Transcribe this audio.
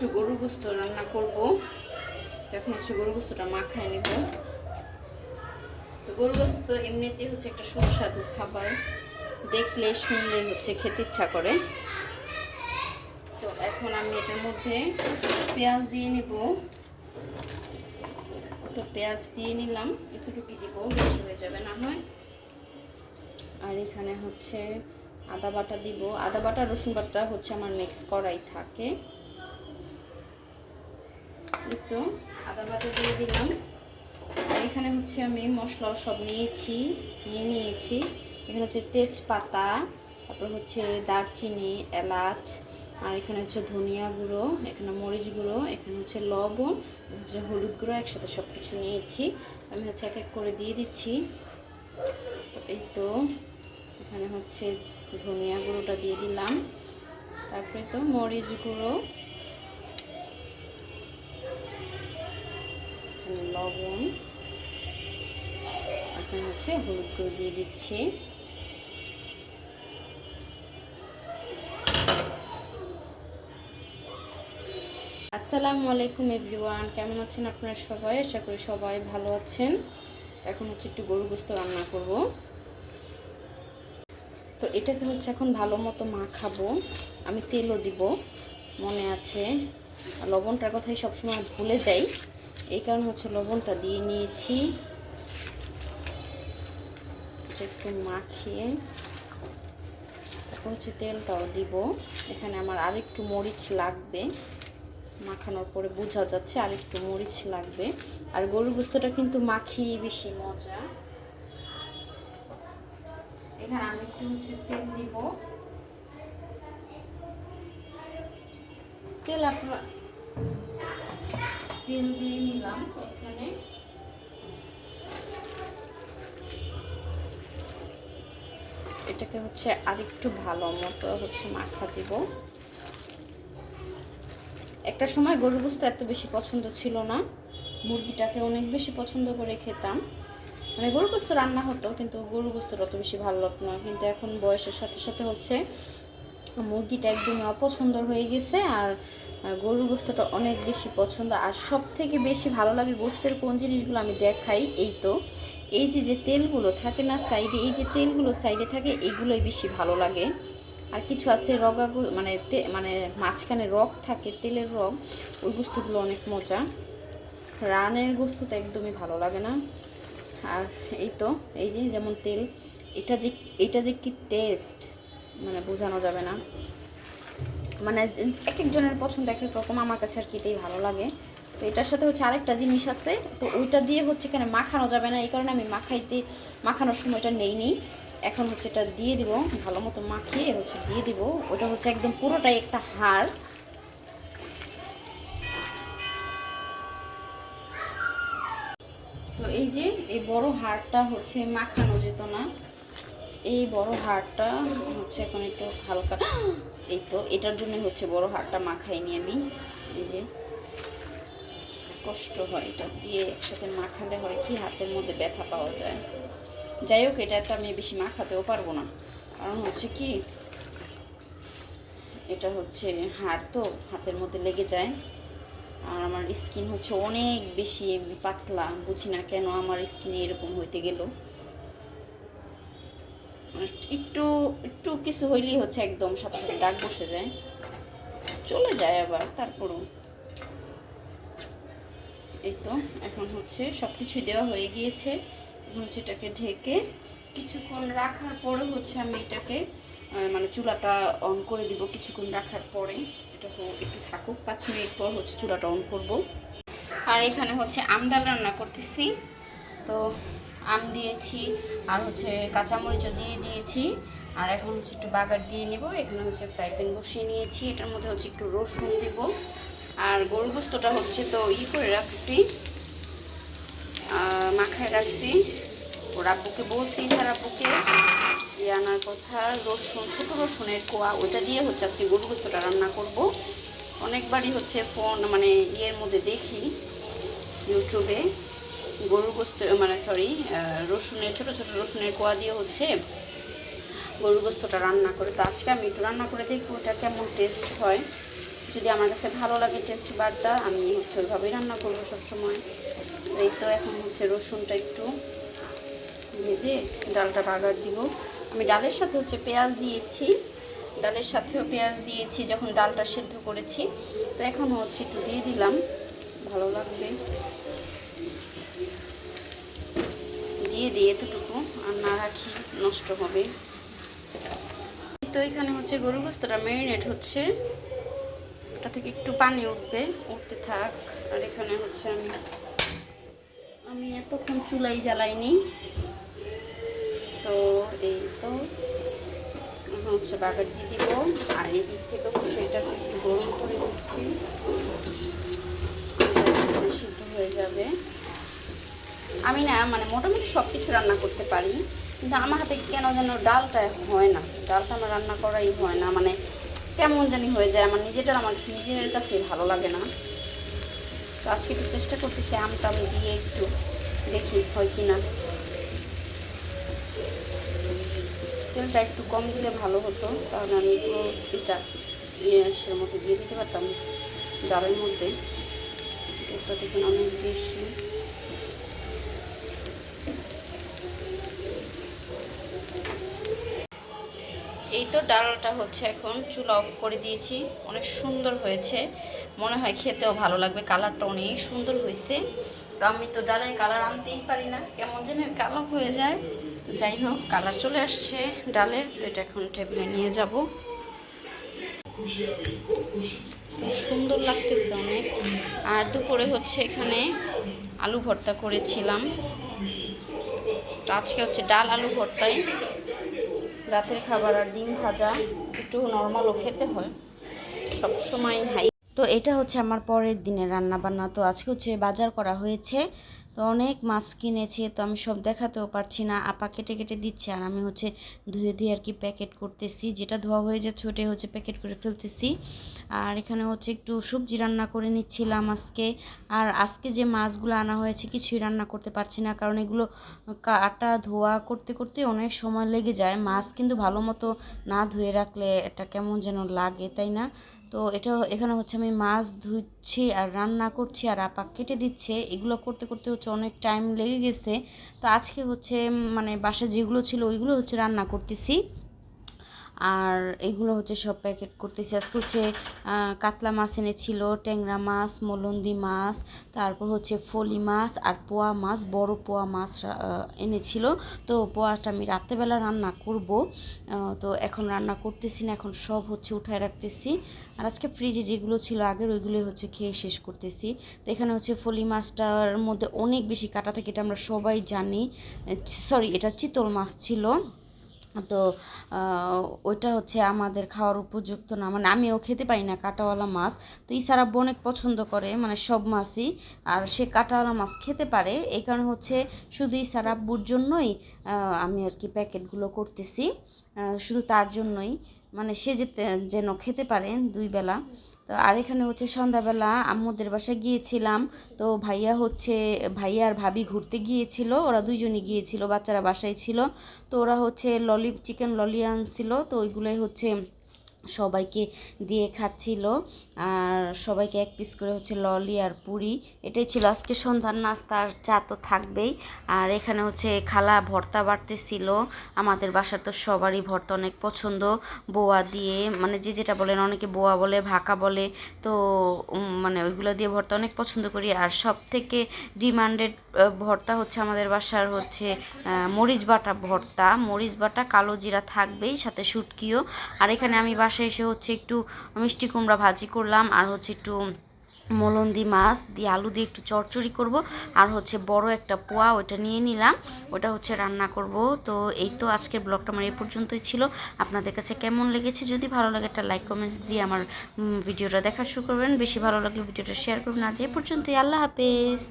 একটু গরুর গোস্ত রান্না করব। এখন হচ্ছে গরুর গোস্তটা মাখায় নেব। তো গরুর গোস্ত এমনিতে হচ্ছে একটা সুস্বাদু খাবার। দেখলে শুনলে হচ্ছে খেতে ইচ্ছা করে। তো এখন আমি এটার মধ্যে পেঁয়াজ দিয়ে নিব। তো পেঁয়াজ দিয়ে নিলাম এতটুকু দিব, বেশি হয়ে যাবে না হয়। আর এখানে হচ্ছে আদা বাটা দিব। আদা বাটা, রসুন বাটা হচ্ছে আমার মিক্স করাই থাকে। আদা বাটা দিয়ে দিলাম। আর এখানে হচ্ছে আমি মশলা সব নিয়েছি, নিয়ে নিয়েছি। এখানে হচ্ছে তেজপাতা, তারপর হচ্ছে দারচিনি, এলাচ, আর এখানে হচ্ছে ধনিয়া গুঁড়ো, এখানে মরিচ গুঁড়ো, এখানে হচ্ছে লবণ হচ্ছে হলুদ গুঁড়ো একসাথে সব কিছু নিয়েছি। আমি হচ্ছে এক এক করে দিয়ে দিচ্ছি। এই তো, এখানে হচ্ছে ধনিয়া গুঁড়োটা দিয়ে দিলাম। তারপরে তো মরিচ গুঁড়ো এখানে লবণ। এখন হচ্ছে হলুদ গুঁড়ো দিয়ে দিচ্ছি। আসসালামু আলাইকুম এভরিওয়ান, কেমন আছেন আপনারা সবাই? আশা করি সবাই ভালো আছেন। এখন হচ্ছে একটু গরু গোস্ত রান্না করব। তো এটাকে হচ্ছে এখন ভালো মতো মাখাবো। আমি তেলও দিব, মনে আছে। লবণটার কথাই সবসময় ভুলে যাই। এই কারণে হচ্ছে লবণটা দিয়ে নিয়েছি। একটু মাখিয়ে তারপর হচ্ছে তেলটাও দিব। এখানে আমার আরেকটু মরিচ লাগবে। মাখানোর পরে বোঝা যাচ্ছে আর একটু মরিচ লাগবে। আর গরুর গোস্তটা কিন্তু মাখিয়ে বেশি মজা। এখানে আমি একটু হচ্ছে তেল দিব। তেল আপনার তেল দিয়ে নিলাম এখানে। এটাকে হচ্ছে আরেকটু ভালো মতো হচ্ছে মাখা দিব। একটা সময় গরু গোস্ত এত বেশি পছন্দ ছিল না। মুরগিটাকে অনেক বেশি পছন্দ করে খেতাম। মানে গরু গোস্ত রান্না হতো, কিন্তু গরু গোস্তটা অত বেশি ভালো লাগতো না। কিন্তু এখন বয়সের সাথে সাথে হচ্ছে মুরগিটা একদমই অপছন্দ হয়ে গেছে আর গরুর গোস্তটা অনেক বেশি পছন্দ। আর সব থেকে বেশি ভালো লাগে গোস্তের কোন জিনিসগুলো আমি দেখাই, এই তো, এই যে যে তেলগুলো থাকে না সাইডে, এই যে তেলগুলো সাইডে থাকে এইগুলোই বেশি ভালো লাগে। আর কিছু আছে রগা মানে মানে মাঝখানে রগ থাকে, তেলের রগ, ওই গোস্তগুলো অনেক মজা। রানের গোস্ত তো একদমই ভালো লাগে না। আর এই তো, এই যে, যেমন তেল, এটা যে এটা যে কি টেস্ট মানে বোঝানো যাবে না। মানে এক একজনের পছন্দ এক এক রকম। আমার কাছে আর কি এটাই ভালো লাগে। তো এটার সাথে হচ্ছে আরেকটা জিনিস আছে। তো ওইটা দিয়ে হচ্ছে এখানে মাখানো যাবে না, এই কারণে আমি মাখাইতে, মাখানোর সময়টা নেই নেই এখন হচ্ছে এটা দিয়ে দিব, ভালো মতো মাখিয়ে হচ্ছে দিয়ে দিব। ওটা হচ্ছে একদম পুরোটাই একটা হাড়। তো এই যে, এই বড় হাড়টা হচ্ছে মাখানো যেত না। এই বড় হাড়টা হচ্ছে এখন একটু হালকা এই তো, এটার জন্য হচ্ছে বড় হাড়টা মাখাইনি আমি। এই যে, কষ্ট হয় এটা দিয়ে একসাথে মাখালে হয় কি হাতের মধ্যে ব্যথা পাওয়া যায়। যাই হোক, এটা তো আমি বেশি মাখাতেও পারব না। কারণ হচ্ছে কি, এটা হচ্ছে হাড় তো, হাতের মধ্যে লেগে যায়। আর আমার স্কিন হচ্ছে অনেক বেশি পাতলা, বুঝি না কেন আমার স্কিনে এরকম হইতে গেল। একটু একটু কিছু হইলেই হচ্ছে একদম সাথে দাগ বসে যায়। চলে যায় আবার তারপরও। এই তো, এখন হচ্ছে সব কিছুই দেওয়া হয়ে গিয়েছে। এখন হচ্ছে এটাকে ঢেকে কিছুক্ষণ রাখার পরে হচ্ছে আমি এটাকে মানে চুলাটা অন করে দিব কিছুক্ষণ রাখার পরে। এটা একটু থাকুক, পাঁচ মিনিট পর হচ্ছে চুলাটা অন করব। আর এখানে হচ্ছে আম ডাল রান্না করতেছি। তো আম দিয়েছি, আর হচ্ছে কাঁচামরিচও দিয়ে দিয়েছি, আর এখন হচ্ছে একটু বাগার দিয়ে নেব, এখানে হচ্ছে ফ্রাই প্যান বসিয়ে নিয়েছি, এটার মধ্যে হচ্ছে একটু রসুন দিব, আর গরু গোস্তটা হচ্ছে তো ই করে রাখছি মাখায় রাখছি, ওর আব্বুকে বলছি, স্যার আব্বুকে দিয়ে আনার কথা, রসুন, ছোটো রসুনের কোয়া, ওইটা দিয়ে হচ্ছে আজকে গরু গোস্তটা রান্না করব। অনেকবারই হচ্ছে ফোন মানে ইয়ের মধ্যে দেখি, ইউটিউবে গরুর গোস্ত মানে সরি রসুনের, ছোটো ছোটো রসুনের কোয়া দিয়ে হচ্ছে গরুর গোস্তটা রান্না করে। তো আজকে আমি একটু রান্না করে দেখব ওটা কেমন টেস্ট হয়। যদি আমার কাছে ভালো লাগে টেস্ট বারটা আমি হচ্ছে ওইভাবেই রান্না করব সবসময়। এই তো এখন হচ্ছে রসুনটা একটু ভেজে ডালটা বাগার দিব। আমি ডালের সাথে হচ্ছে পেঁয়াজ দিয়েছি। ডালের সাথেও পেঁয়াজ দিয়েছি যখন ডালটা সেদ্ধ করেছি। তো এখন হচ্ছে একটু দিয়ে দিলাম। ভালো লাগবে। দিয়ে এতটুকু, আর না রাখি, নষ্ট হবে। তো এখানে হচ্ছে গরু গোস্তটা ম্যারিনেট হচ্ছে। ওটা থেকে একটু পানি উঠবে, উঠতে থাক। আর এখানে হচ্ছে আমি আমি এতক্ষণ চুলাই জ্বালাইনি। তো এই তো হচ্ছে বাগার দিয়ে দিব। আর এই দিক থেকে হচ্ছে এটা একটু গরম করে দিচ্ছি। সিদ্ধ হয়ে যাবে। আমি না মানে মোটামুটি সব কিছু রান্না করতে পারি, কিন্তু আমার হাতে কেন যেন ডালটা হয় না। ডালটা আমার রান্না করাই হয় না মানে কেমন জানি হয়ে যায়। আমার নিজেটা আমার নিজের কাছে ভালো লাগে না। তো আজকে একটু চেষ্টা করতেছি আমটাম দিয়ে একটু দেখি হয় কি না তেলটা একটু কম দিলে ভালো হতো, তাহলে আমি পুরো এটা ইয়ের মধ্যে দিয়ে দিতে পারতাম। ডালের মধ্যে এটা দেখুন অনেক বেশি এই তো ডালটা হচ্ছে এখন চুলা অফ করে দিয়েছি। অনেক সুন্দর হয়েছে। মনে হয় খেতেও ভালো লাগবে। কালারটা অনেক সুন্দর হয়েছে। তো আমি তো ডালের কালার আনতেই পারি না। কেমন যেন কালার হয়ে যায়। যাই হোক, কালার চলে আসছে ডালের। তো এটা এখন টেবিলে নিয়ে যাব। সুন্দর লাগতেছে অনেক। আর দুপুরে হচ্ছে এখানে আলু ভর্তা করেছিলাম। আজকে হচ্ছে ডাল আলু ভর্তাই। রাতের খাবার আর ডিম ভাজা একটু নর্মালও খেতে হয়। সবসময় হাই। তো এটা হচ্ছে আমার পরের দিনের রান্না বান্না তো আজকে হচ্ছে বাজার করা হয়েছে তো অনেক মাছ কিনেছে, তো আমি সব দেখাতেও পারছি না। আপা কেটে কেটে দিচ্ছে আর আমি হচ্ছে ধুয়ে ধুয়ে আর কি প্যাকেট করতেছি। যেটা ধোয়া হয়ে যাচ্ছে ওটাই হচ্ছে প্যাকেট করে ফেলতেছি। আর এখানে হচ্ছে একটু সবজি রান্না করে নিচ্ছিলাম আজকে। আর আজকে যে মাছগুলো আনা হয়েছে কিছুই রান্না করতে পারছি না, কারণ এগুলো কাটা ধোয়া করতে করতে অনেক সময় লেগে যায়। মাছ কিন্তু ভালো মতো না ধুয়ে রাখলে এটা কেমন যেন লাগে, তাই না? তো এটা এখানে হচ্ছে আমি মাছ ধুচ্ছি আর রান্না করছি আর আপা কেটে দিচ্ছে। এগুলো করতে করতে হচ্ছে অনেক টাইম লেগে গেছে। তো আজকে হচ্ছে মানে বাসা যেগুলো ছিল ওইগুলো হচ্ছে রান্না করতেছি। আর এগুলো হচ্ছে সব প্যাকেট করতেছি। আজকে হচ্ছে কাতলা মাছ এনেছিল, ট্যাংরা মাছ, মলন্দি মাছ, তারপর হচ্ছে ফলি মাছ আর পোয়া মাছ, বড় পোয়া মাছ এনেছিল। তো পোয়াটা আমি রাত্রেবেলা রান্না করব। তো এখন রান্না করতেছি না, এখন সব হচ্ছে উঠায় রাখতেছি। আর আজকে ফ্রিজে যেগুলো ছিল আগের, ওইগুলোই হচ্ছে খেয়ে শেষ করতেছি। তো এখানে হচ্ছে ফলি মাছটার মধ্যে অনেক বেশি কাটা থাকে, এটা আমরা সবাই জানি। সরি, এটা চিতল মাছ ছিল। তো ওইটা হচ্ছে আমাদের খাওয়ার উপযুক্ত না। মানে আমিও খেতে পারি না কাঁটাওয়ালা মাছ। তো ইসারাব্বু অনেক পছন্দ করে মানে সব মাছই। আর সে কাঁটাওয়ালা মাছ খেতে পারে। এই কারণে হচ্ছে শুধু ইসারাব্বুর জন্যই আমি আর কি প্যাকেটগুলো করতেছি। শুধু তার জন্যই। মানে সে যেতে, যেন খেতে পারে দুই বেলা। তো আর এখানে হচ্ছে সন্ধ্যাবেলা আম্মুদের বাসায় গিয়েছিলাম। তো ভাইয়া হচ্ছে, ভাইয়া আর ভাবি ঘুরতে গিয়েছিল, ওরা দুইজনই গিয়েছিল, বাচ্চারা বাসায় ছিল। তো ওরা হচ্ছে ললি চিকেন ললি আনছিল, তো ওইগুলোই হচ্ছে সবাইকে দিয়ে খাচ্ছিল। আর সবাইকে এক পিস করে হচ্ছে ললি আর পুরি। এটাই ছিল আজকে সন্ধ্যার নাস্তা, আর চা তো থাকবেই। আর এখানে হচ্ছে খালা ভর্তা বাড়তেছিল। আমাদের বাসার তো সবারই ভর্তা অনেক পছন্দ। বোয়া দিয়ে মানে যে যেটা বলেন, অনেকে বোয়া বলে, ভাকা বলে। তো মানে ওইগুলো দিয়ে ভর্তা অনেক পছন্দ করি। আর সব থেকে ডিমান্ডেড ভর্তা হচ্ছে আমাদের বাসার হচ্ছে মরিচ বাটা ভর্তা। মরিচ বাটা কালো জিরা থাকবেই, সাথে শুটকিও। আর এখানে আমি বাসায় এসে হচ্ছে একটু মিষ্টি কুমড়া ভাজি করলাম, আর হচ্ছে একটু মলন্দি মাছ দিয়ে আলু দিয়ে একটু চরচড়ি করব, আর হচ্ছে বড় একটা পোয়া ওটা নিয়ে নিলাম, ওটা হচ্ছে রান্না করব। তো এই তো আজকের ব্লগটা আমার এই পর্যন্তই ছিল। আপনাদের কাছে কেমন লেগেছে? যদি ভালো লাগে একটা লাইক কমেন্টস দিয়ে আমার ভিডিওটা দেখা শুরু করবেন। বেশি ভালো লাগলে ভিডিওটা শেয়ার করবেন। আজ এই পর্যন্তই। আল্লাহ হাফেজ।